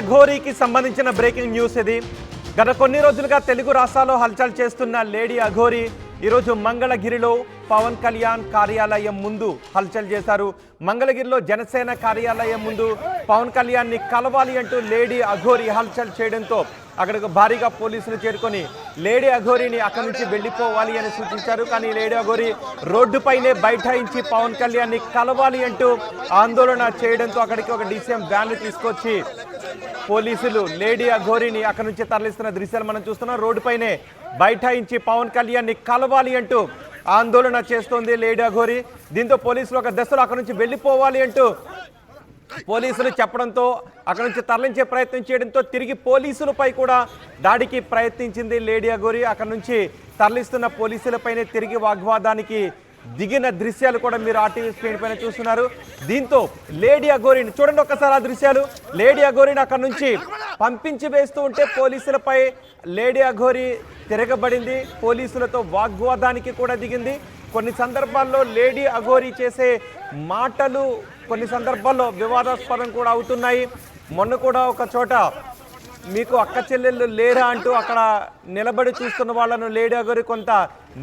అఘోరీకి సంబంధించిన breaking news ఇది. గత కొన్ని రోజులుగా తెలుగు రాష్ట్రాల్లో హల్చల్ చేస్తున్న లేడీ అఘోరి ఈరోజు మంగళగిరిలో పవన్ కళ్యాణ్ కార్యాలయం ముందు హల్చల్ చేశారు. మంగళగిరిలో జనసేన కార్యాలయం ముందు పవన్ కళ్యాణ్ని కలవాలి అంటూ లేడీ అఘోరి హల్చల్ చేయడంతో అక్కడికి భారీగా పోలీసులు చేరుకొని లేడీ అఘోరిని అక్కడి నుంచి వెళ్ళిపోవాలి అని సూచించారు. కానీ లేడీ అఘోరి రోడ్డుపైనే బైఠాయించి పవన్ కళ్యాణ్ని కలవాలి అంటూ ఆందోళన చేయడంతో అక్కడికి ఒక డీసీఎం వ్యాన్ తీసుకొచ్చి పోలీసులు లేడీ అఘోరిని అక్కడి నుంచి తరలిస్తున్న దృశ్యాలు మనం చూస్తున్నాం. రోడ్డుపైనే బైఠాయించి పవన్ కళ్యాణ్ని కలవాలి అంటూ ఆందోళన చేస్తోంది లేడీ అఘోరి. దీంతో పోలీసులు ఒక దశలో అక్కడి నుంచి వెళ్ళిపోవాలి అంటూ పోలీసులు చెప్పడంతో అక్కడ నుంచి తరలించే ప్రయత్నం చేయడంతో తిరిగి పోలీసులపై కూడా దాడికి ప్రయత్నించింది లేడీ అగోరి అక్కడ నుంచి తరలిస్తున్న పోలీసులపైనే తిరిగి వాగ్వాదానికి దిగిన దృశ్యాలు కూడా మీరు ఆర్టీవీ స్క్రీన్ పైన చూస్తున్నారు. దీంతో లేడీ అగోరిని చూడండి ఒక్కసారి ఆ దృశ్యాలు. లేడీ అగోరిని అక్కడ నుంచి పంపించి వేస్తూ ఉంటే పోలీసులపై లేడీ అఘోరి తిరగబడింది. పోలీసులతో వాగ్వాదానికి కూడా దిగింది. కొన్ని సందర్భాల్లో లేడీ అఘోరి చేసే మాటలు కొన్ని సందర్భాల్లో వివాదాస్పదం కూడా అవుతున్నాయి. మొన్న కూడా ఒక చోట మీకు అక్క చెల్లెళ్ళు లేరా అంటూ అక్కడ నిలబడి చూస్తున్న వాళ్ళను లేడీ అగోరి కొంత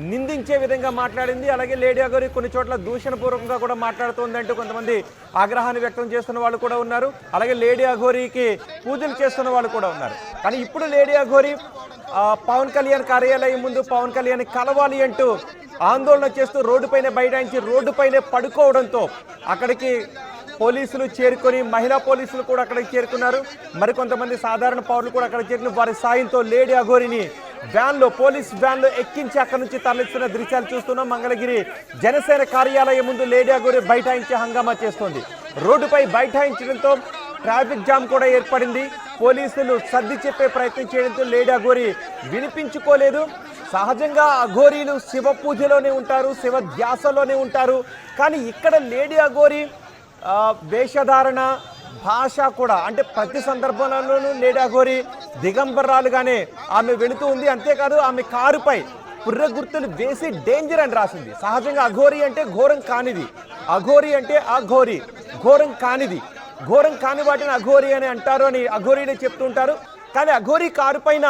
నిందించే విధంగా మాట్లాడింది. అలాగే లేడీ అగోరి కొన్ని చోట్ల దూషణపూర్వకంగా కూడా మాట్లాడుతోంది అంటూ కొంతమంది ఆగ్రహాన్ని వ్యక్తం చేస్తున్న వాళ్ళు కూడా ఉన్నారు. అలాగే లేడీ అఘోరికి పూజలు చేస్తున్న వాళ్ళు కూడా ఉన్నారు. కానీ ఇప్పుడు లేడీ అఘోరి పవన్ కళ్యాణ్ కార్యాలయం ముందు పవన్ కళ్యాణ్ కలవాలి అంటూ ఆందోళన చేస్తూ రోడ్డుపైనే బైఠాయించి రోడ్డుపైనే పడుకోవడంతో అక్కడికి పోలీసులు చేరుకొని మహిళా పోలీసులు కూడా అక్కడికి చేరుకున్నారు. మరికొంతమంది సాధారణ పౌరులు కూడా అక్కడ చేరుకుని వారి సాయంతో లేడీ అఘోరిని వ్యాన్లో పోలీస్ వ్యాన్లో ఎక్కించి అక్కడి నుంచి తరలిస్తున్న దృశ్యాలు చూస్తున్నాం. మంగళగిరి జనసేన కార్యాలయం ముందు లేడీ అఘోరి బైఠాయించి హంగామా చేస్తోంది. రోడ్డుపై బైఠాయించడంతో ట్రాఫిక్ జామ్ కూడా ఏర్పడింది. పోలీసులు సర్ది చెప్పే ప్రయత్నం చేయడంతో లేడీ అఘోరి వినిపించుకోలేదు. సహజంగా అఘోరీలు శివ పూజలోనే ఉంటారు శివ ధ్యాసలోనే ఉంటారు. కానీ ఇక్కడ లేడీ అఘోరి వేషధారణ భాష కూడా అంటే ప్రతి సందర్భంలోనూ లేడీ అఘోరి దిగంబరాలుగానే ఆమె వెళుతూ ఉంది. అంతేకాదు ఆమె కారుపై పుర్ర గుర్తులు వేసి డేంజర్ అని రాసింది. సహజంగా అఘోరి అంటే ఘోరం కానిది. అఘోరి అంటే అఘోరి ఘోరం కానిది. ఘోరం కాని వాటిని అఘోరి అని అంటారు అని అఘోరీనే చెప్తుంటారు. కానీ అఘోరి కారు పైన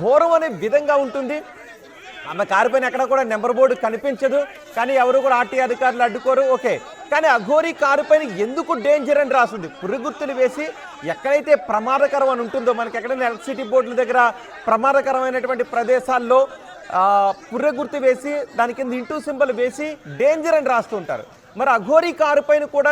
ఘోరం అనే విధంగా ఉంటుంది. ఆమె కారు పైన ఎక్కడ కూడా నెంబర్ బోర్డు కనిపించదు. కానీ ఎవరు కూడా ఆర్టీ అధికారులు అడ్డుకోరు. ఓకే. కానీ అఘోరి కారు పైన ఎందుకు డేంజర్ అని రాస్తుంది పురుగుర్తులు వేసి ఎక్కడైతే ప్రమాదకరం అని ఉంటుందో మనకి ఎక్కడైనా ఎలక్ట్రిసిటీ బోర్డుల దగ్గర ప్రమాదకరమైనటువంటి ప్రదేశాల్లో పుర్రె గుర్తు వేసి దాని కింద ఇంటూ సింబల్ వేసి డేంజర్ అని రాస్తూ ఉంటారు. మరి అఘోరి కారు పైన కూడా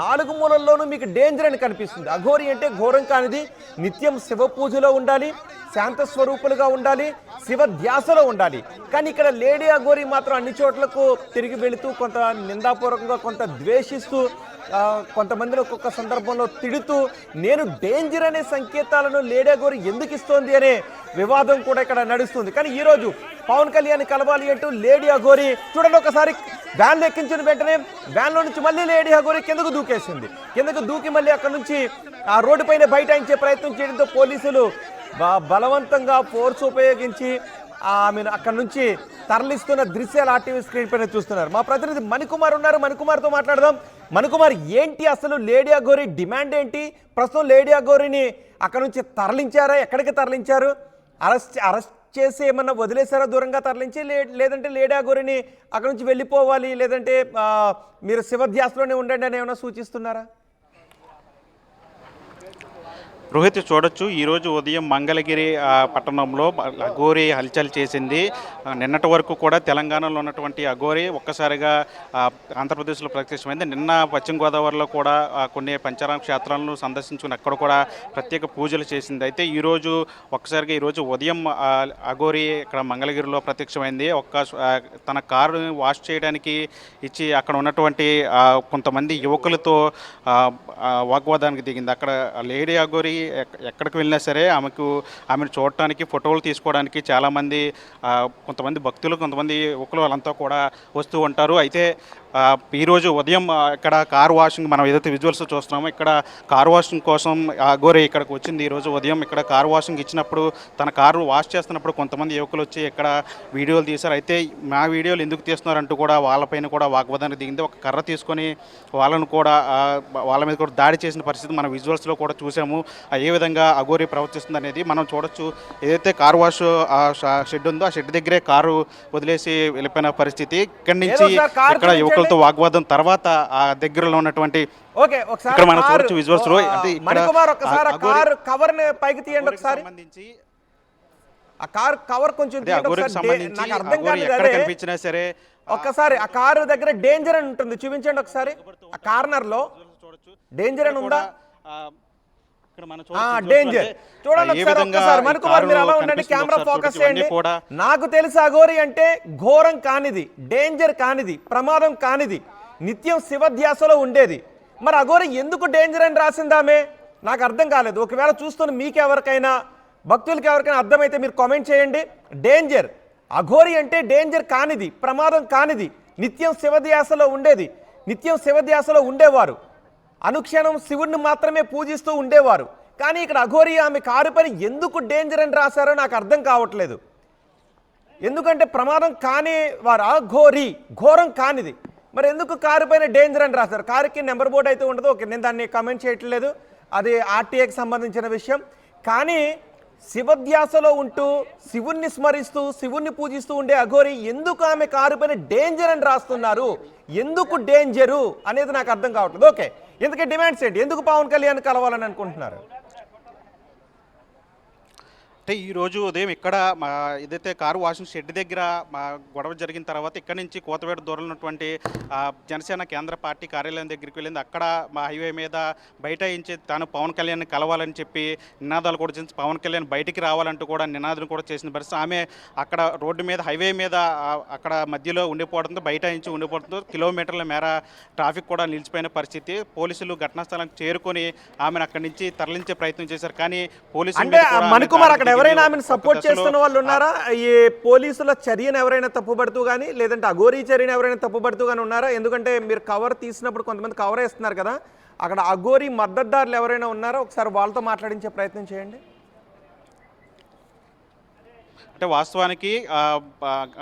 నాలుగు మూలల్లోనూ మీకు డేంజర్ అని కనిపిస్తుంది. అఘోరి అంటే ఘోరం కానిది నిత్యం శివ పూజలో ఉండాలి శాంత స్వరూపులుగా ఉండాలి శివ ధ్యాసలో ఉండాలి. కానీ ఇక్కడ లేడీ అఘోరి మాత్రం అన్ని చోట్లకు తిరిగి వెళుతూ కొంత నిందాపూర్వకంగా కొంత ద్వేషిస్తూ కొంతమందిని ఒక్కొక్క సందర్భంలో తిడుతూ నేను డేంజర్ అనే సంకేతాలను లేడీ అఘోరి ఎందుకు ఇస్తోంది? అనే వివాదం కూడా ఇక్కడ నడుస్తుంది. కానీ ఈరోజు పవన్ కళ్యాణ్ కలవాలి అంటూ లేడీ అఘోరి చూడండి ఒకసారి వ్యాన్ ఎక్కించిన వెంటనే వ్యాన్లో నుంచి మళ్ళీ లేడీ అఘోరి కిందకు దూకేసింది. కిందకు దూకి మళ్ళీ అక్కడ నుంచి ఆ రోడ్డు పైన బైఠాయించే ప్రయత్నం చేయడంతో పోలీసులు బలవంతంగా ఫోర్స్ ఉపయోగించి ఆమెను అక్కడ నుంచి తరలిస్తున్న దృశ్యాలు ఆర్టీవీ స్క్రీన్ పైన చూస్తున్నారు. మా ప్రతినిధి మణికుమార్ ఉన్నారు. మణికుమార్తో మాట్లాడదాం. మణికుమార్ ఏంటి అసలు లేడీ అఘోరి డిమాండ్ ఏంటి? ప్రస్తుతం లేడీ అఘోరిని అక్కడ నుంచి తరలించారా? ఎక్కడికి తరలించారు? అరెస్ట్ అరెస్ట్ చేసి ఏమన్నా వదిలేసారా దూరంగా తరలించి? లే లేదంటే లేడీ అఘోరిని అక్కడ నుంచి వెళ్ళిపోవాలి? లేదంటే మీరు శివధ్యాసలోనే ఉండండి అని ఏమైనా సూచిస్తున్నారా? రోహిత్ చూడొచ్చు. ఈరోజు ఉదయం మంగళగిరి పట్టణంలో అఘోరి హల్చల్ చేసింది. నిన్నటి వరకు కూడా తెలంగాణలో ఉన్నటువంటి అఘోరి ఒక్కసారిగా ఆంధ్రప్రదేశ్లో ప్రత్యక్షమైంది నిన్న పశ్చిమ గోదావరిలో కూడా కొన్ని పంచారామ క్షేత్రాలను సందర్శించుకుని అక్కడ కూడా ప్రత్యేక పూజలు చేసింది. అయితే ఈరోజు ఒక్కసారిగా ఈరోజు ఉదయం అఘోరి ఇక్కడ మంగళగిరిలో ప్రత్యక్షమైంది. ఒక్క తన కారు వాష్ చేయడానికి ఇచ్చి అక్కడ ఉన్నటువంటి కొంతమంది యువకులతో వాగ్వాదానికి దిగింది. అక్కడ లేడీ అఘోరి ఎక్కడికి వెళ్ళినా సరే ఆమెకు ఆమెను చూడటానికి ఫోటోలు తీసుకోవడానికి చాలామంది కొంతమంది భక్తులు కొంతమంది యువకులు వాళ్ళంతా కూడా వస్తూ ఉంటారు. అయితే ఈరోజు ఉదయం ఇక్కడ కార్ వాషింగ్ మనం ఏదైతే విజువల్స్ చూస్తున్నామో ఇక్కడ కార్ వాషింగ్ కోసం అఘోరి ఇక్కడికి వచ్చింది. ఈరోజు ఉదయం ఇక్కడ కార్ వాషింగ్ ఇచ్చినప్పుడు తన కారు వాష్ చేస్తున్నప్పుడు కొంతమంది యువకులు వచ్చి ఇక్కడ వీడియోలు తీశారు. అయితే మా వీడియోలు ఎందుకు తీస్తున్నారంటూ కూడా వాళ్ళపైన కూడా వాగ్వాదానికి దిగింది. ఒక కర్ర తీసుకొని వాళ్ళను కూడా వాళ్ళ మీద కూడా దాడి చేసిన పరిస్థితి మన విజువల్స్లో కూడా చూసాము. ఏ విధంగా అఘోరి ప్రవర్తిస్తుంది అనేది మనం చూడొచ్చు. ఏదైతే కార్ వాష్ షెడ్ ఉందో ఆ షెడ్ దగ్గరే కారు వదిలేసి వెళ్ళిపోయిన పరిస్థితి. ఇక్కడి నుంచి ఏదో సార్ యువకులతో వాగ్వాదం తర్వాత ఆ దగ్గరలో ఉన్నటువంటి ఓకే ఒకసారి మనం చూడొచ్చు visuals లో. అంటే మణికుమార్ ఒకసారి కార్ కవర్ని పైకి తీయండి ఒకసారి. సంబంధించి ఆ కార్ కవర్ కొంచెం నాకు అర్థం కాలేదు కనిపించినా సరే ఒక్కసారి ఆ కారు దగ్గర డేంజర్ అని ఉంటుంది చూపించండి ఒకసారి. ఆ కార్నర్లో డేంజర్ అని ఉందా? డేంజర్ చూడండి ఏ ఒకసారి విధంగా ఒక్కసారి ఈ మణికుమార్ మీరు కారు అలా ఉండండి కనిపిస్తుందో కెమెరా ఫోకస్ చేయండి. నాకు తెలిసి అఘోరి అంటే ఘోరం కానిది డేంజర్ కానిది ప్రమాదం కానిది నిత్యం శివధ్యాసలో ఉండేది. మరి అఘోరి ఎందుకు డేంజర్ అని రాసిందామే నాకు అర్థం కాలేదు. ఒకవేళ చూస్తున్న మీకు ఎవరికైనా భక్తులకి ఎవరికైనా అర్థమైతే మీరు కామెంట్ చేయండి. డేంజర్ అఘోరి అంటే డేంజర్ కానిది ప్రమాదం కానిది నిత్యం శివధ్యాసలో ఉండేది నిత్యం శివధ్యాసలో ఉండేవారు. అనుక్షణం శివుణ్ణి మాత్రమే పూజిస్తూ ఉండేవారు. కానీ ఇక్కడ అఘోరి ఆమె కారు పని ఎందుకు డేంజర్ అని రాశారో నాకు అర్థం కావట్లేదు. ఎందుకంటే ప్రమాదం కాని వారు అఘోరి ఘోరం కానిది. మరి ఎందుకు కారు పైన డేంజర్ అని రాశారు? కారుకి నెంబర్ బోర్డు అయితే ఉండదు. ఓకే నేను దాన్ని కమెంట్ చేయట్లేదు. అది ఆర్టీఏకి సంబంధించిన విషయం. కానీ శివధ్యాసలో ఉంటూ శివుణ్ణి స్మరిస్తూ శివుణ్ణి పూజిస్తూ ఉండే అఘోరి ఎందుకు ఆమె కారు పైన డేంజర్ అని రాస్తున్నారు? ఎందుకు డేంజరు అనేది నాకు అర్థం కావట్లేదు. ఓకే ఎందుకే డిమాండ్స్ ఏంటి? ఎందుకు పవన్ కళ్యాణ్ కలవాలని అనుకుంటున్నారు? అంటే ఈ రోజు ఉదయం ఇక్కడ మా ఏదైతే కారు వాషింగ్ షెడ్ దగ్గర మా గొడవ జరిగిన తర్వాత ఇక్కడ నుంచి కోతవేట దూరంలో ఉన్నటువంటి జనసేన కేంద్ర పార్టీ కార్యాలయం దగ్గరికి వెళ్ళింది. అక్కడ మా హైవే మీద బయట ఇంచి తాను పవన్ కళ్యాణ్ కలవాలని చెప్పి నినాదాలు కూడా చేసి పవన్ కళ్యాణ్ బయటికి రావాలంటూ కూడా నినాదం కూడా చేసిన పరిస్థితి ఆమె అక్కడ రోడ్డు మీద హైవే మీద అక్కడ మధ్యలో ఉండిపోవడంతో బయట ఇంచి ఉండిపోవడంతో కిలోమీటర్ల మేర ట్రాఫిక్ కూడా నిలిచిపోయిన పరిస్థితి. పోలీసులు ఘటనా స్థలానికి చేరుకొని ఆమెను అక్కడి నుంచి తరలించే ప్రయత్నం చేశారు. కానీ పోలీసుల అక్కడ ఎవరైనా ఆమెను సపోర్ట్ చేస్తున్న వాళ్ళు ఉన్నారా? ఈ పోలీసుల చర్యను ఎవరైనా తప్పుపడుతూ కానీ లేదంటే అఘోరీ చర్యను ఎవరైనా తప్పుపడుతూ కానీ ఉన్నారా? ఎందుకంటే మీరు కవర్ తీసినప్పుడు కొంతమంది కవర్ వేస్తున్నారు కదా. అక్కడ అఘోరీ మద్దతుదారులు ఎవరైనా ఉన్నారా? ఒకసారి వాళ్ళతో మాట్లాడించే ప్రయత్నం చేయండి. అంటే వాస్తవానికి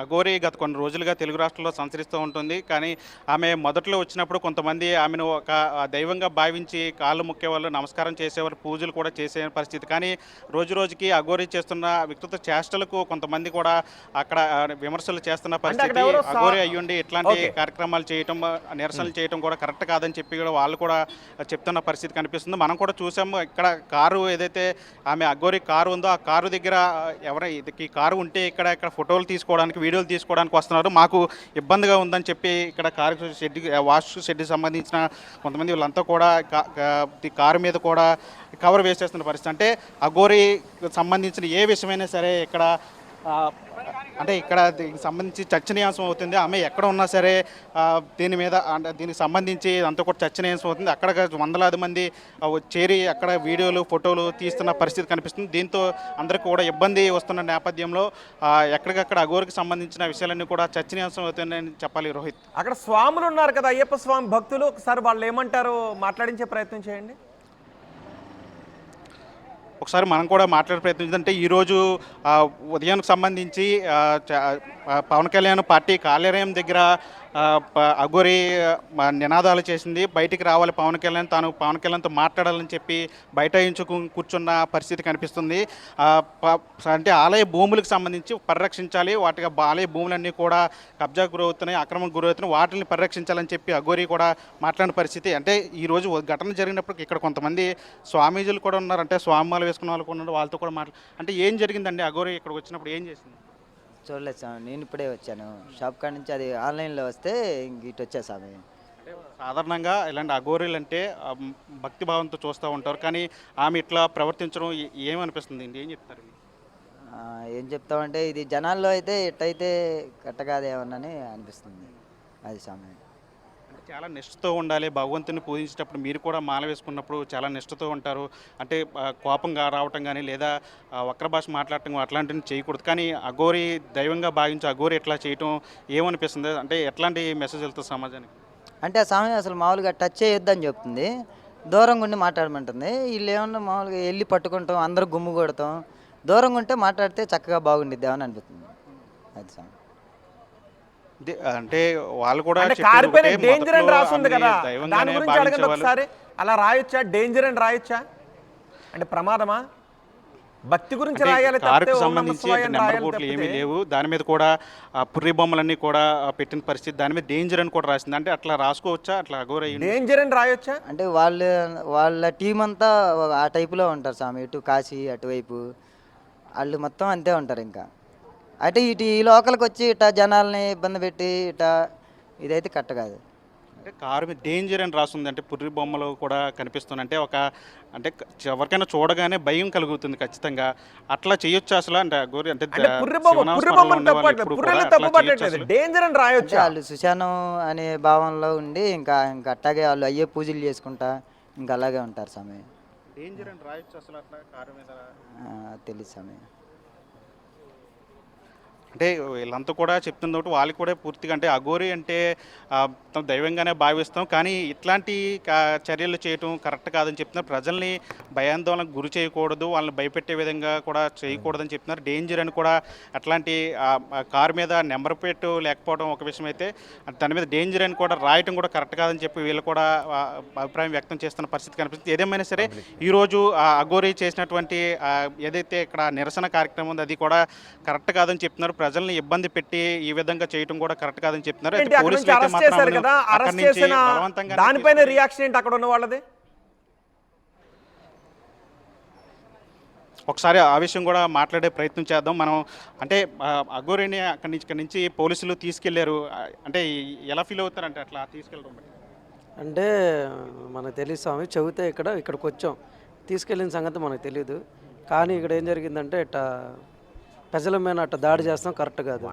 అఘోరి గత కొన్ని రోజులుగా తెలుగు రాష్ట్రాల్లో సంచరిస్తూ ఉంటుంది. కానీ ఆమె మొదట్లో వచ్చినప్పుడు కొంతమంది ఆమెను ఒక దైవంగా భావించి కాళ్ళు ముక్కేవాళ్ళు నమస్కారం చేసేవారు పూజలు కూడా చేసే పరిస్థితి. కానీ రోజు రోజుకి అఘోరి చేస్తున్న వికృత చేష్టలకు కొంతమంది కూడా అక్కడ విమర్శలు చేస్తున్న పరిస్థితి అఘోరి అయ్యుండి ఇట్లాంటి. కార్యక్రమాలు చేయటం నిరసనలు చేయటం కూడా కరెక్ట్ కాదని చెప్పి కూడా వాళ్ళు కూడా చెప్తున్న పరిస్థితి కనిపిస్తుంది. మనం కూడా చూసాము ఇక్కడ కారు ఏదైతే ఆమె అఘోరి కారు ఉందో ఆ కారు దగ్గర ఎవరై ఈ కారు ఉంటే ఇక్కడ ఇక్కడ ఫోటోలు తీసుకోవడానికి వీడియోలు తీసుకోవడానికి వస్తున్నారు. మాకు ఇబ్బందిగా ఉందని చెప్పి ఇక్కడ కారు షెడ్ వాష్ షెడ్కి సంబంధించిన కొంతమంది వీళ్ళంతా కూడా కారు మీద కూడా కవర్ వేసేస్తున్న పరిస్థితి. అంటే అఘోరి సంబంధించిన ఏ విషయమైనా సరే ఇక్కడ అంటే ఇక్కడ దీనికి సంబంధించి చర్చనీయాంశం అవుతుంది. ఆమె ఎక్కడ ఉన్నా సరే దీని మీద అంటే దీనికి సంబంధించి అంతా కూడా చర్చనీయాంశం అవుతుంది. అక్కడ వందలాది మంది చేరి అక్కడ వీడియోలు ఫోటోలు తీస్తున్న పరిస్థితి కనిపిస్తుంది. దీంతో అందరికీ కూడా ఇబ్బంది వస్తున్న నేపథ్యంలో ఎక్కడికక్కడ అఘోరికి సంబంధించిన విషయాలన్నీ కూడా చర్చనీయాంశం అవుతున్నాయని చెప్పాలి రోహిత్. అక్కడ స్వాములు ఉన్నారు కదా అయ్యప్ప స్వామి భక్తులు. ఒకసారి వాళ్ళు ఏమంటారో మాట్లాడించే ప్రయత్నం చేయండి. ఒకసారి మనం కూడా మాట్లాడే ప్రయత్నం అంటే ఈరోజు ఉదయానికి సంబంధించి పవన్ కళ్యాణ్ పార్టీ కార్యాలయం దగ్గర అఘోరి నినాదాలు చేసింది. బయటికి రావాలి పవన్ కళ్యాణ్. తాను పవన్ కళ్యాణ్తో మాట్లాడాలని చెప్పి బయట ఎంచుకు కూర్చున్న పరిస్థితి కనిపిస్తుంది. ప- అంటే ఆలయ భూములకు సంబంధించి పరిరక్షించాలి. వాటికి ఆలయ భూములన్నీ కూడా కబ్జాకు గురవుతున్నాయి అక్రమం గురవుతున్నాయి. వాటిని పరిరక్షించాలని చెప్పి అఘోరి కూడా మాట్లాడిన పరిస్థితి. అంటే ఈరోజు ఘటన జరిగినప్పుడు ఇక్కడ కొంతమంది స్వామీజీలు కూడా ఉన్నారు. అంటే స్వామిమాలు వేసుకున్న వాళ్ళు కూడా ఉన్నారు. వాళ్ళతో కూడా మాట్లా అంటే ఏం జరిగిందండి అఘోరి ఇక్కడికి వచ్చినప్పుడు? ఏం చేసింది? చూడలేదు స్వామి నేను ఇప్పుడే వచ్చాను. షాప్ కాడ నుంచి అది ఆన్లైన్లో వస్తే ఇంక ఇటు వచ్చా స్వామి. అంటే సాధారణంగా ఇలాంటి అఘోరీలు అంటే ఆ, మ్, భక్తి భావంతో చూస్తూ ఉంటారు. కానీ ఆమె ఇట్లా ప్రవర్తించడం ఏ- ఏమనిపిస్తుంది? అండి ఏం చెప్తారు? ఆ, ఏం చెప్తామంటే ఇది జనాల్లో అయితే ఎట్టయితే కట్టగాదేమోనని అనిపిస్తుంది. అది స్వామి. చాలా నిష్ఠతో ఉండాలి. భగవంతుని పూజించేటప్పుడు మీరు కూడా మాల వేసుకున్నప్పుడు చాలా నిష్ఠతో ఉంటారు. అంటే కోపంగా రావటం కానీ లేదా వక్ర భాష మాట్లాడటం అట్లాంటివి చేయకూడదు. కానీ అఘోరి దైవంగా భావించి అఘోరి ఎట్లా చేయటం ఏమనిపిస్తుంది? అంటే ఎట్లాంటి మెసేజ్ వెళ్తుంది సమాజానికి? అంటే ఆ సమయం అసలు మామూలుగా టచ్ చేయొద్దని చెప్తుంది. దూరంగా ఉండి మాట్లాడమంటుంది. వీళ్ళు ఏమన్నా మామూలుగా వెళ్ళి పట్టుకుంటాం అందరూ గుమ్ము కొడతాం. దూరంగా ఉంటే మాట్లాడితే చక్కగా బాగుండిద్ది అని అనిపిస్తుంది? అది సమయం అంటే వాళ్ళు కూడా కారిపోయిన డేంజర్ అని రాస్తుంది కదా. దాని గురించి అడగండి. ఒకసారి. అలా రాయొచ్చా? డేంజర్ అని రాయొచ్చా? అంటే ప్రమాదమా? భక్తి గురించి రాయాలి కారుకు సంబంధించి నెంబర్ బోర్డులు ఏమీ లేవు. దాని మీద కూడా ఆ పుర్రి బొమ్మలన్నీ కూడా పెట్టిన పరిస్థితి దాని మీద డేంజర్ అని కూడా రాసింది. అంటే అట్లా రాసుకోవచ్చా? అట్లా అఘోర డేంజర్ అని రాయొచ్చా? అంటే వాళ్ళు వాళ్ళ టీం అంతా ఆ టైపులో ఉంటారు స్వామి. ఇటు కాశీ అటువైపు. వాళ్ళు మొత్తం అంతే ఉంటారు ఇంకా. అంటే ఇటు ఈ లోకల్కి వచ్చి ఇట జనాల్ని ఇబ్బంది పెట్టి ఇట ఇదైతే కరెక్ట్ కాదు. అంటే కారు మీద డేంజర్ అని రాస్తుంది అంటే పుర్రి బొమ్మలు కూడా కనిపిస్తుంది అంటే ఒక అంటే ఎవరికైనా చూడగానే భయం కలుగుతుంది ఖచ్చితంగా. అట్లా చేయొచ్చు అసలు? అంటే అఘోరి అంటే. డేంజర్ అని రాయొచ్చా? వాళ్ళు సుశానం అనే భావంలో ఉండి ఇంకా ఇంకా అట్టాగే వాళ్ళు అయ్యే పూజలు చేసుకుంటా ఇంకా అలాగే ఉంటారు స్వామి. డేంజర్ అని రాయొచ్చు అసలు అట్లా కారు మీద? ఆ, తెలియదు స్వామి. అంటే వీళ్ళంతా కూడా చెప్తుంది ఒకటి వాళ్ళకి కూడా పూర్తిగా అంటే అఘోరి అంటే దైవంగానే భావిస్తాం. కానీ ఇట్లాంటి చర్యలు చేయటం కరెక్ట్ కాదని చెప్తున్నారు. ప్రజల్ని భయాందోళనకు గురి చేయకూడదు. వాళ్ళని భయపెట్టే విధంగా కూడా చేయకూడదని చెప్తున్నారు. డేంజర్ అని కూడా అట్లాంటి కారు మీద నెంబర్ ప్లేట్ లేకపోవడం ఒక విషయం అయితే దాని మీద డేంజర్ అని కూడా రాయటం కూడా కరెక్ట్ కాదని చెప్పి వీళ్ళు కూడా అభిప్రాయం వ్యక్తం చేస్తున్న పరిస్థితి కనిపిస్తుంది. ఏదేమైనా సరే ఈరోజు ఆ అఘోరి చేసినటువంటి ఏదైతే ఇక్కడ నిరసన కార్యక్రమం ఉందో అది కూడా కరెక్ట్ కాదని చెప్తున్నారు. ప్రజల్ని ఇబ్బంది పెట్టి ఈ విధంగా చేయటం కూడా కరెక్ట్ కాదని చెప్తున్నారు దానిపైన రియాక్షన్ ఏంటి అక్కడ ఉన్న వాళ్ళది ఒకసారి ఆ విషయం కూడా మాట్లాడే ప్రయత్నం చేద్దాం. మనం అంటే ఆ, అఘోరిని అక్కడి నుంచి ఇక్కడి నుంచి పోలీసులు తీసుకెళ్ళారు. అంటే ఎలా ఫీల్ అవుతారంటే అట్లా తీసుకెళ్ళడం? అంటే మనకు తెలియదు స్వామి చెబితే ఇక్కడ ఇక్కడికి వచ్చాం. తీసుకెళ్ళిన సంగతి మనకు తెలియదు కానీ ఇక్కడ ఏం జరిగిందంటే ఇట్ట ప్రజల మీద అట్ట దాడి చేస్తాం కరెక్ట్ కాదు.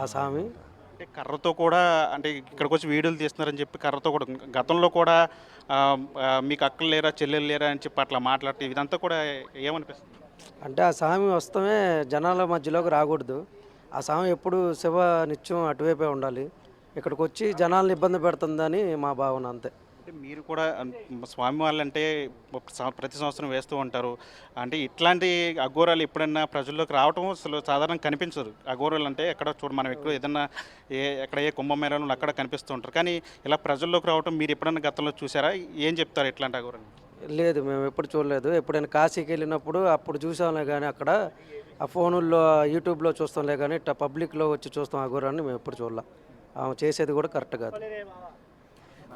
ఆ స్వామి. అంటే కర్రతో కూడా అంటే ఇక్కడికి వచ్చి వీడియోలు తీస్తున్నారని చెప్పి కర్రతో కూడా గతంలో కూడా మీకు అక్కలు లేరా చెల్లెలు లేరా అని చెప్పి అట్లా మాట్లాడటం ఇదంతా కూడా ఏమనిపిస్తుంది? అంటే ఆ స్వామి వస్తమే జనాల మధ్యలోకి రాకూడదు. ఆ స్వామి ఎప్పుడు శివ నిత్యం అటువైపే ఉండాలి. ఇక్కడికి వచ్చి జనాలను ఇబ్బంది పెడుతుందని మా భావన అంతే. మీరు కూడా స్వామి వాళ్ళంటే ఒక ప్రతి సంవత్సరం వేస్తూ ఉంటారు. అంటే ఇట్లాంటి అఘోరాలు ఎప్పుడన్నా ప్రజల్లోకి రావటం అసలు సాధారణంగా కనిపించదు. అఘోరాలు అంటే ఎక్కడ చూడ మనం ఎక్కువ ఏదన్నా ఏ ఎక్కడ ఏ కుంభమేళలో అక్కడ కనిపిస్తూ ఉంటారు. కానీ ఇలా ప్రజల్లోకి రావటం మీరు ఎప్పుడన్నా గతంలో చూసారా? ఏం చెప్తారు ఇట్లాంటి అఘోరాలు? లేదు మేము ఎప్పుడు చూడలేదు. ఎప్పుడైనా కాశీకి వెళ్ళినప్పుడు అప్పుడు చూసాంలే కానీ అక్కడ ఆ ఫోనుల్లో యూట్యూబ్లో చూస్తాంలే కానీ ఇట్లా పబ్లిక్లో వచ్చి చూస్తాం ఆ గుర్రాన్ని మేము ఎప్పుడు చూడలే. ఆమె చేసేది కూడా కరెక్ట్ కాదు.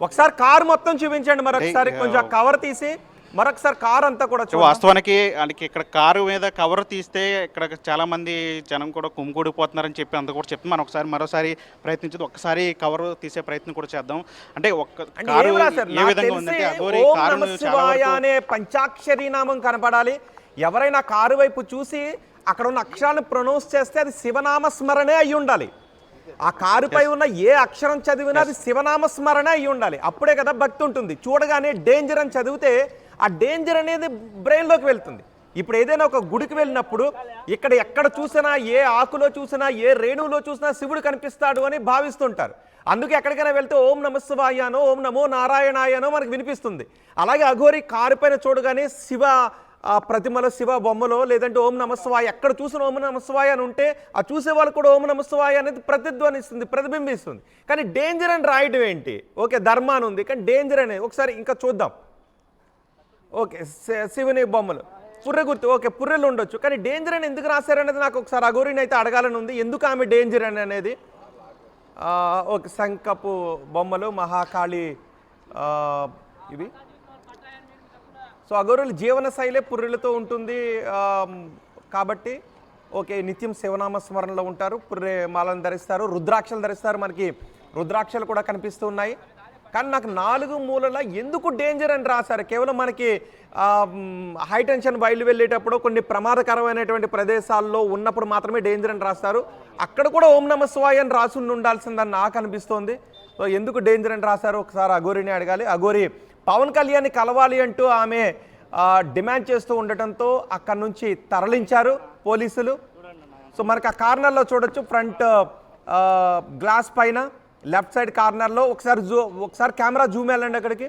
ఒకసారి కార్ మొత్తం చూపించండి మరొకసారి కొంచెం కవర్ తీసి మరొకసారి కార్ అంతా కూడా వాస్తవానికి ఆయనకి ఇక్కడ కారు మీద కవర్ తీస్తే ఇక్కడ చాలా మంది జనం కూడా కుమ్ముకూడిపోతున్నారని చెప్పి అంత కూడా చెప్తాం మనం ఒకసారి మరోసారి ప్రయత్నించదు ఒక్కసారి కవర్ తీసే ప్రయత్నం కూడా చేద్దాం. అంటే అంటే కారు ఏం విధంగా ఉందంటే అనే పంచాక్షరి నామం కనపడాలి. ఎవరైనా కారు వైపు చూసి అక్కడ ఉన్న అక్షరాలను ప్రొనౌన్స్ చేస్తే అది శివనామ స్మరణే అయి ఉండాలి ఆ కారుపై ఉన్న ఏ అక్షరం చదివినా అది శివనామ స్మరణే అయి ఉండాలి. అప్పుడే కదా భక్తి ఉంటుంది. చూడగానే డేంజర్ అని చదివితే ఆ డేంజర్ అనేది బ్రెయిన్లోకి వెళ్తుంది. ఇప్పుడు ఏదైనా ఒక గుడికి వెళ్ళినప్పుడు ఇక్కడ ఎక్కడ చూసినా ఏ ఆకులో చూసినా ఏ రేణువులో చూసినా శివుడు కనిపిస్తాడు అని భావిస్తుంటారు. అందుకే ఎక్కడికైనా వెళ్తే ఓం నమ శివాయానో ఓం నమో నారాయణాయనో మనకు వినిపిస్తుంది. అలాగే అఘోరి కారు పైన చూడగానే శివ ఆ ప్రతిమల శివ బొమ్మలో లేదంటే ఓం నమస్వాయ ఎక్కడ చూసిన ఓం నమస్వాయ అని ఉంటే ఆ చూసే వాళ్ళు కూడా ఓం నమస్వాయ అనేది ప్రతిధ్వనిస్తుంది ప్రతిబింబిస్తుంది. కానీ డేంజర్ అని రాయడం ఏంటి? ఓకే ధర్మ అని ఉంది కానీ డేంజర్ అనేది ఒకసారి ఇంకా చూద్దాం. ఓకే శి- శివుని బొమ్మలు. పుర్రె గుర్తు ఓకే పుర్రెలు ఉండొచ్చు కానీ డేంజర్ అని ఎందుకు రాశారనేది నాకు ఒకసారి అఘోరిని అయితే అడగాలని ఉంది. ఎందుకు ఆమె డేంజర్ అని అనేది? ఓకే సంకపు బొమ్మలు మహాకాళి ఇవి. సో అఘోరుల జీవన శైలే పుర్రెలతో ఉంటుంది కాబట్టి ఓకే నిత్యం శివనామ స్మరణలో ఉంటారు పుర్రె మాలను ధరిస్తారు రుద్రాక్షలు ధరిస్తారు మనకి రుద్రాక్షలు కూడా కనిపిస్తూ ఉన్నాయి. కానీ నాకు నాలుగు మూలల ఎందుకు డేంజర్ అని రాశారు? కేవలం మనకి హై టెన్షన్ బయలు వెళ్ళేటప్పుడు కొన్ని ప్రమాదకరమైనటువంటి ప్రదేశాల్లో ఉన్నప్పుడు మాత్రమే డేంజర్ అని రాస్తారు. అక్కడ కూడా ఓం నమ శివాయ అని రాసి ఉండాల్సిందని నాకు అనిపిస్తోంది. సో ఎందుకు డేంజర్ అని రాశారు? ఒకసారి అఘోరిని అడగాలి. అఘోరి పవన్ కళ్యాణ్ కలవాలి అంటూ ఆమె డిమాండ్ చేస్తూ ఉండటంతో అక్కడి నుంచి తరలించారు పోలీసులు. సో మనకు ఆ కార్నర్లో చూడొచ్చు ఫ్రంట్ గ్లాస్ పైన లెఫ్ట్ సైడ్ కార్నర్లో ఒకసారి జూ ఒకసారి కెమెరా జూమ్ వెళ్ళండి అక్కడికి.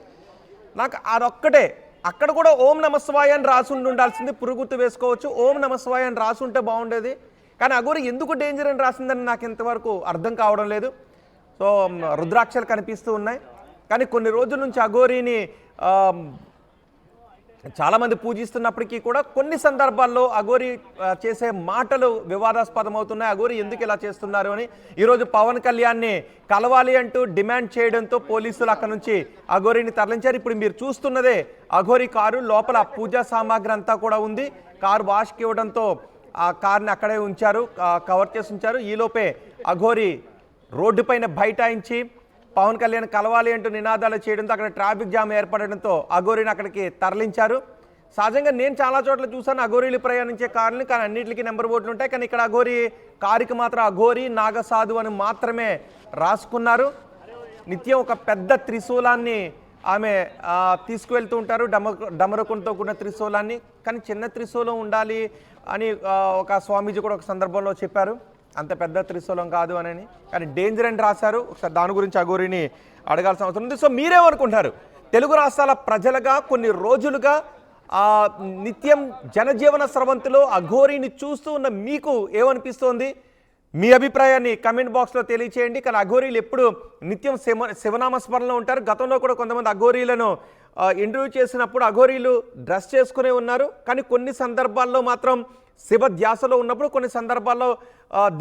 నాకు అదొక్కటే. అక్కడ కూడా ఓం నమస్వాయ అని రాసి ఉండి ఉండాల్సింది పురుగుర్తు వేసుకోవచ్చు ఓం నమస్వాయ అని రాసి ఉంటే బాగుండేది. కానీ అగోరి ఎందుకు డేంజర్ అని రాసిందని నాకు ఇంతవరకు అర్థం కావడం లేదు. సో రుద్రాక్షలు కనిపిస్తూ ఉన్నాయి. కానీ కొన్ని రోజుల నుంచి అఘోరీని చాలామంది పూజిస్తున్నప్పటికీ కూడా కొన్ని సందర్భాల్లో అఘోరి చేసే మాటలు వివాదాస్పదం అవుతున్నాయి. అఘోరి ఎందుకు ఇలా చేస్తున్నారు అని ఈరోజు పవన్ కళ్యాణ్ని కలవాలి అంటూ డిమాండ్ చేయడంతో పోలీసులు అక్కడ నుంచి అఘోరిని తరలించారు. ఇప్పుడు మీరు చూస్తున్నదే అఘోరి కారు లోపల పూజా సామాగ్రి అంతా కూడా ఉంది. కారు వాష్కి ఇవ్వడంతో ఆ కార్ని అక్కడే ఉంచారు కవర్ చేసి ఉంచారు. ఈలోపే అఘోరి రోడ్డు పైన బైఠాయించి పవన్ కళ్యాణ్ కలవాలి అంటూ నినాదాలు చేయడంతో అక్కడ ట్రాఫిక్ జామ్ ఏర్పడడంతో అఘోరిని అక్కడికి తరలించారు. సహజంగా నేను చాలా చోట్ల చూసాను అఘోరీలు ప్రయాణించే కార్లు కానీ అన్నింటికి నెంబర్ బోర్డులు ఉంటాయి. కానీ ఇక్కడ అఘోరి కారుకి మాత్రం అఘోరి నాగసాధు అని మాత్రమే రాసుకున్నారు. నిత్యం ఒక పెద్ద త్రిశూలాన్ని ఆమె తీసుకువెళ్తూ ఉంటారు. డమ డమరకుంతో కూడిన త్రిశూలాన్ని. కానీ చిన్న త్రిశూలం ఉండాలి అని ఒక స్వామీజీ కూడా ఒక సందర్భంలో చెప్పారు. అంత పెద్ద త్రిశూలం కాదు అని కానీ డేంజర్ అని రాశారు. ఒకసారి దాని గురించి అఘోరిని అడగాల్సిన అవసరం ఉంది. సో మీరేమనుకుంటారు? తెలుగు రాష్ట్రాల ప్రజలుగా కొన్ని రోజులుగా నిత్యం జనజీవన స్రవంతిలో అఘోరీని చూస్తూ ఉన్న మీకు ఏమనిపిస్తోంది? మీ అభిప్రాయాన్ని కమెంట్ బాక్స్లో తెలియచేయండి. కానీ అఘోరీలు ఎప్పుడు నిత్యం శివ శివనామ స్మరణలో ఉంటారు. గతంలో కూడా కొంతమంది అఘోరీలను ఇంటర్వ్యూ చేసినప్పుడు అఘోరీలు డ్రెస్ చేసుకునే ఉన్నారు. కానీ కొన్ని సందర్భాల్లో మాత్రం శివ ధ్యాసలో ఉన్నప్పుడు కొన్ని సందర్భాల్లో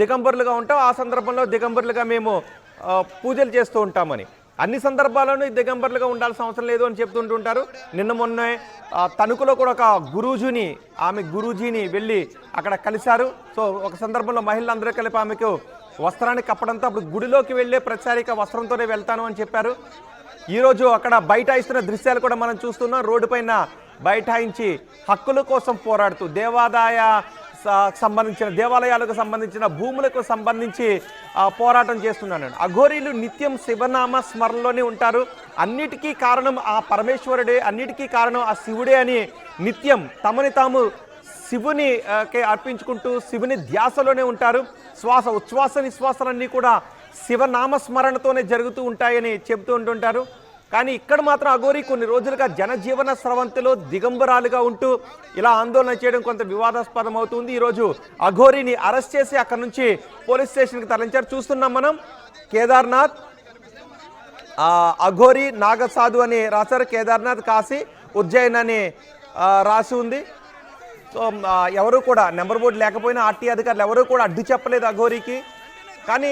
దిగంబరులుగా ఉంటాం. ఆ సందర్భంలో దిగంబరులుగా మేము పూజలు చేస్తూ ఉంటామని. అన్ని సందర్భాల్లోనూ దిగంబరులుగా ఉండాల్సిన అవసరం లేదు అని చెప్తుంటుంటారు నిన్న మొన్న తణుకులో కూడా ఒక గురూజీని ఆమె గురూజీని వెళ్ళి అక్కడ కలిశారు. సో ఒక సందర్భంలో మహిళలందరూ కలిపి ఆమెకు వస్త్రాన్ని కప్పడంతో అప్పుడు గుడిలోకి వెళ్ళే ప్రచారిక వస్త్రంతోనే వెళ్తాను అని చెప్పారు. ఈరోజు అక్కడ బయట ఇస్తున్న దృశ్యాలు కూడా మనం చూస్తున్నాం. రోడ్డు పైన బైఠాయించి హక్కుల కోసం పోరాడుతూ దేవాదాయ సంబంధించిన దేవాలయాలకు సంబంధించిన భూములకు సంబంధించి పోరాటం చేస్తున్నాను అఘోరీలు నిత్యం శివనామ స్మరణలోనే ఉంటారు. అన్నిటికీ కారణం ఆ పరమేశ్వరుడే అన్నిటికీ కారణం ఆ శివుడే అని నిత్యం తమని తాము శివుని అర్పించుకుంటూ శివుని ధ్యాసలోనే ఉంటారు. శ్వాస ఉచ్ఛ్వాస నిశ్వాసాలన్నీ కూడా శివనామ స్మరణతోనే జరుగుతూ ఉంటాయని చెబుతూ ఉంటుంటారు. కానీ ఇక్కడ మాత్రం అఘోరి కొన్ని రోజులుగా జనజీవన స్రవంతిలో దిగంబరాలుగా ఉంటూ ఇలా ఆందోళన చేయడం కొంత వివాదాస్పదం అవుతుంది. ఈరోజు అఘోరిని అరెస్ట్ చేసి అక్కడ నుంచి పోలీస్ స్టేషన్కి తరలించారు. చూస్తున్నాం మనం. కేదార్నాథ్ అఘోరి నాగసాధు అని రాశారు. కేదార్నాథ్ కాశీ ఉజ్జయిన్ అని రాసి ఉంది. సో ఎవరు కూడా నెంబర్ బోర్డు లేకపోయినా ఆర్టీ అధికారులు ఎవరు కూడా అడ్డు చెప్పలేదు అఘోరికి. కానీ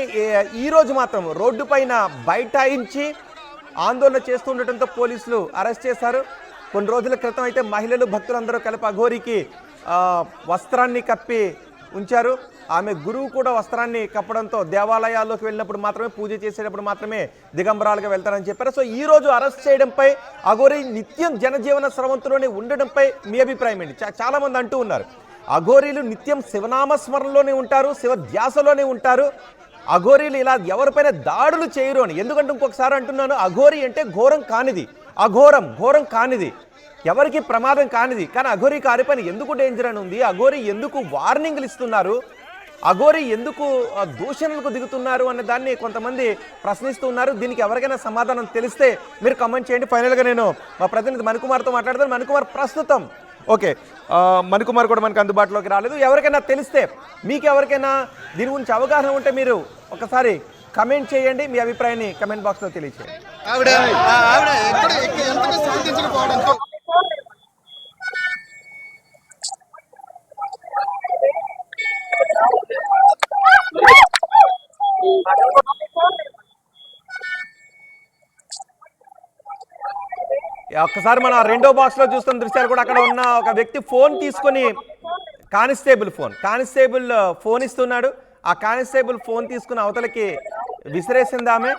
ఈరోజు మాత్రం రోడ్డు పైన బైఠాయించి ఆందోళన చేస్తుండటంతో పోలీసులు అరెస్ట్ చేశారు. కొన్ని రోజుల క్రితం అయితే మహిళలు భక్తులందరూ కలిపి అఘోరికి వస్త్రాన్ని కప్పి ఉంచారు. ఆమె గురువు కూడా వస్త్రాన్ని కప్పడంతో దేవాలయాల్లోకి వెళ్ళినప్పుడు మాత్రమే పూజ చేసేటప్పుడు మాత్రమే దిగంబరాలుగా వెళ్తారని చెప్పారు. సో ఈ రోజు అరెస్ట్ చేయడంపై అఘోరి నిత్యం జనజీవన స్రవంతిలోనే ఉండడంపై మీ అభిప్రాయం ఏంటి? చా- అంటూ ఉన్నారు. అఘోరీలు నిత్యం శివనామ స్మరణలోనే ఉంటారు శివ ధ్యాసలోనే ఉంటారు. అఘోరీలు ఇలా ఎవరిపైన దాడులు చేయరు అని. ఎందుకంటే ఇంకొకసారి అంటున్నాను అఘోరి అంటే ఘోరం కానిది. అఘోరం ఘోరం కానిది. ఎవరికి ప్రమాదం కానిది. కానీ అఘోరి కారిపైన ఎందుకు డేంజర్ అని ఉంది? అఘోరి ఎందుకు వార్నింగ్లు ఇస్తున్నారు? అఘోరి ఎందుకు దూషణలకు దిగుతున్నారు అనే దాన్ని కొంతమంది ప్రశ్నిస్తున్నారు దీనికి ఎవరికైనా సమాధానం తెలిస్తే మీరు కమెంట్ చేయండి. ఫైనల్గా నేను మా ప్రతినిధి మణికుమార్తో మాట్లాడతాను. మణికుమార్ ప్రస్తుతం ఓకే. మణికుమార్ కూడా మనకు అందుబాటులోకి రాలేదు. ఎవరికైనా తెలిస్తే మీకు ఎవరికైనా దీని గురించి అవగాహన ఉంటే మీరు ఒకసారి కమెంట్ చేయండి. మీ అభిప్రాయాన్ని కమెంట్ బాక్స్లో తెలియచేయండి. ఆవిడ ఆవిడ ఎక్కడ ఒక్కసారి మన రెండో బాక్స్లో చూస్తున్న దృశ్యాలు కూడా అక్కడ ఉన్న ఒక వ్యక్తి ఫోన్ తీసుకొని కానిస్టేబుల్ ఫోన్ కానిస్టేబుల్ ఫోన్ ఇస్తున్నాడు. ఆ కానిస్టేబుల్ ఫోన్ తీసుకుని అవతలకి విసిరేసింది ఆమె.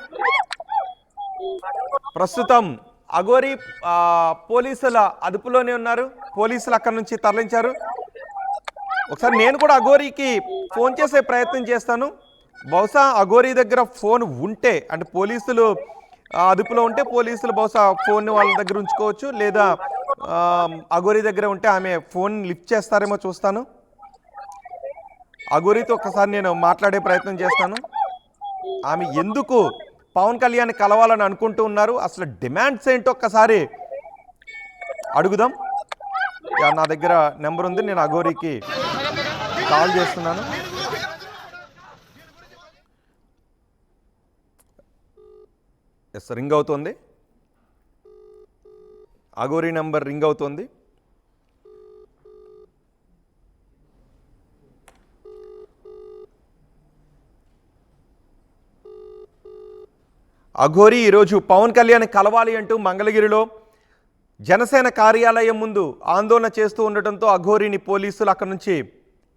ప్రస్తుతం అగోరి పోలీసుల అదుపులోనే ఉన్నారు. పోలీసులు అక్కడ నుంచి తరలించారు. ఒకసారి నేను కూడా అఘోరికి ఫోన్ చేసే ప్రయత్నం చేస్తాను. బహుశా అఘోరి దగ్గర ఫోన్ ఉంటే అంటే పోలీసులు అదుపులో ఉంటే పోలీసులు బహుశా ఫోన్ వాళ్ళ దగ్గర ఉంచుకోవచ్చు లేదా అగోరి దగ్గర ఉంటే ఆమె ఫోన్ లిఫ్ట్ చేస్తారేమో చూస్తాను. అగోరితో ఒకసారి నేను మాట్లాడే ప్రయత్నం చేస్తాను. ఆమె ఎందుకు పవన్ కళ్యాణ్ కలవాలని అనుకుంటూ ఉన్నారు? అసలు డిమాండ్స్ ఏంటో ఒక్కసారి అడుగుదాం. నా దగ్గర నెంబర్ ఉంది నేను అఘోరికి కాల్ చేస్తున్నాను. ఎస్ రింగ్ అవుతుంది. అఘోరి నెంబర్ రింగ్ అవుతుంది. అఘోరి ఈరోజు పవన్ కళ్యాణ్ కలవాలి అంటూ మంగళగిరిలో జనసేన కార్యాలయం ముందు ఆందోళన చేస్తూ ఉండటంతో అఘోరిని పోలీసులు అక్కడి నుంచి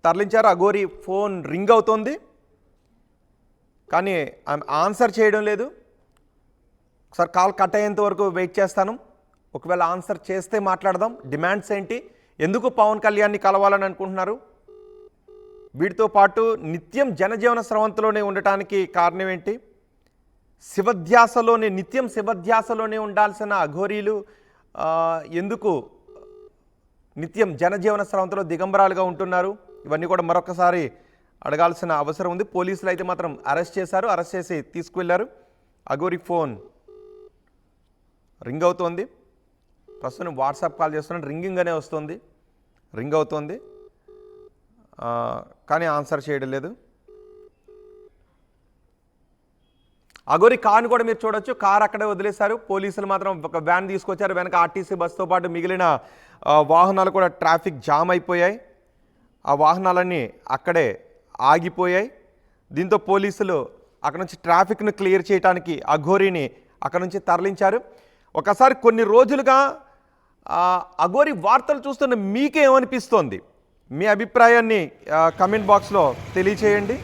తరలించారు. అఘోరి ఫోన్ రింగ్ అవుతోంది. కానీ ఆన్సర్ చేయడం లేదు. ఒకసారి కాల్ కట్ అయ్యేంత వరకు వెయిట్ చేస్తాను. ఒకవేళ ఆన్సర్ చేస్తే మాట్లాడదాం. డిమాండ్స్ ఏంటి? ఎందుకు పవన్ కళ్యాణ్ని కలవాలని అనుకుంటున్నారు? వీటితో పాటు నిత్యం జనజీవన స్రవంతిలోనే ఉండటానికి కారణం ఏంటి? శివధ్యాసలోనే నిత్యం శివధ్యాసలోనే ఉండాల్సిన అఘోరీలు ఎందుకు నిత్యం జనజీవన స్రవంతిలో దిగంబరాలుగా ఉంటున్నారు? ఇవన్నీ కూడా మరొకసారి అడగాల్సిన అవసరం ఉంది. పోలీసులు అయితే మాత్రం అరెస్ట్ చేశారు. అరెస్ట్ చేసి తీసుకువెళ్ళారు అఘోరి ఫోన్. రింగ్ అవుతోంది. ప్రస్తుతం వాట్సాప్ కాల్ చేస్తున్నాను రింగింగ్ అనే వస్తుంది. రింగ్ అవుతోంది. కానీ ఆన్సర్ చేయడం లేదు. అగోరి కార్ని కూడా మీరు చూడొచ్చు. కార్ అక్కడే వదిలేశారు. పోలీసులు మాత్రం ఒక వ్యాన్ తీసుకొచ్చారు. వెనక ఆర్టీసీ బస్సుతో పాటు మిగిలిన వాహనాలు కూడా ట్రాఫిక్ జామ్ అయిపోయాయి. ఆ వాహనాలన్నీ అక్కడే ఆగిపోయాయి. దీంతో పోలీసులు అక్కడ నుంచి ట్రాఫిక్ను క్లియర్ చేయడానికి అఘోరిని అక్కడ నుంచి తరలించారు. ఒకసారి కొన్ని రోజులుగా అఘోరి వార్తలు చూస్తున్న మీకేమనిపిస్తోంది? మీ అభిప్రాయాన్ని కమెంట్ బాక్స్లో తెలియచేయండి.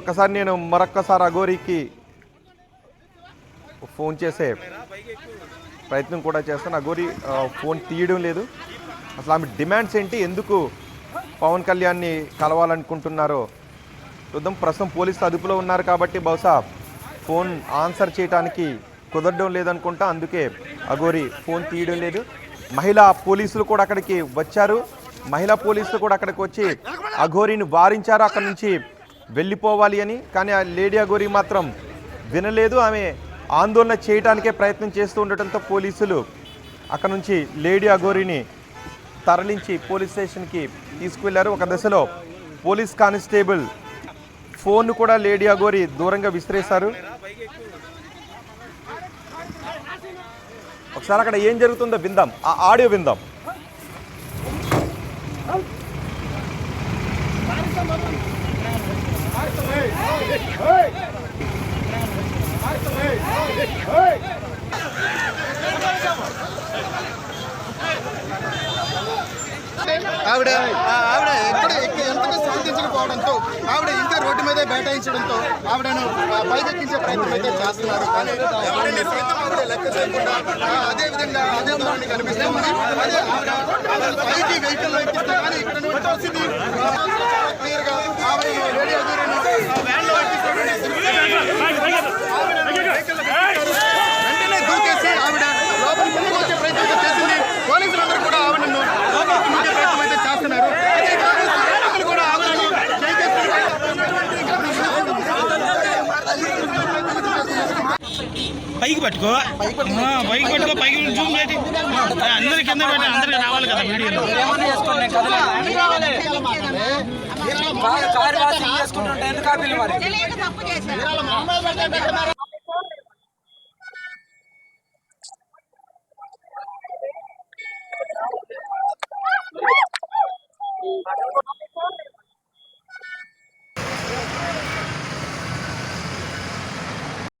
ఒకసారి నేను మరొక్కసారి అఘోరికి ఫోన్ చేసే ప్రయత్నం కూడా చేస్తాను. అఘోరి ఫోన్ తీయడం లేదు. అసలు ఆమె డిమాండ్స్ ఏంటి? ఎందుకు పవన్ కళ్యాణ్ని కలవాలనుకుంటున్నారో చూద్దాం. ప్రస్తుతం పోలీసులు అదుపులో ఉన్నారు కాబట్టి బహుశా ఫోన్ ఆన్సర్ చేయడానికి కుదరడం లేదనుకుంటా అందుకే అఘోరి ఫోన్ తీయడం లేదు. మహిళా పోలీసులు కూడా అక్కడికి వచ్చారు. మహిళా పోలీసులు కూడా అక్కడికి వచ్చి అఘోరిని వారించారు. అక్కడి నుంచి వెళ్ళిపోవాలి అని. కానీ ఆ లేడీ అఘోరి మాత్రం వినలేదు. ఆమె ఆందోళన చేయడానికే ప్రయత్నం చేస్తూ ఉండటంతో పోలీసులు అక్కడ నుంచి లేడీ అఘోరిని తరలించి పోలీస్ స్టేషన్కి తీసుకువెళ్ళారు. ఒక దశలో పోలీస్ కానిస్టేబుల్ ఫోన్ కూడా లేడీ అఘోరి దూరంగా విసిరేశారు. ఒకసారి అక్కడ ఏం జరుగుతుందో విందాం. ఆ ఆడియో విందాం. ఆవిడ ఆవిడ ఎక్కడ ఎంతగా సాధించకపోవడంతో ఆవిడ ఇంకా రోడ్డు మీదే బైఠాయించడంతో ఆవిడను పైకెక్కించే ప్రయత్నం అయితే చేస్తున్నారు. కానీ ఎవరిని సైతం ఆవిడ లెక్క చేయకుండా అదే విధంగా అదే ధోరణి కనిపిస్తుంది అదే ఆవిడ పైకి వెహికల్లో ఎక్కిస్తే కానీ ఇక్కడ నుండి పరిస్థితి క్లియర్ ఆవిడ రెడీ వ్యాన్లో వెంటనే దూకేసి ఆవిడ లోపలికి ముందుకు వచ్చే ప్రయత్నం అయితే చేసింది పోలీసులందరూ కూడా ఆవిడను లోపలికి ముందే ప్రయత్నం అయితే చేస్తున్నారు అదే కాదు, స్థానికులు కూడా ఆవిడను పైకి పట్టుకో. ఆ, పైకి పట్టుకో పైకి జూమ్ పెట్టి అందరి కింద పెట్టి అందరికి రావాలి కదా చేశారు.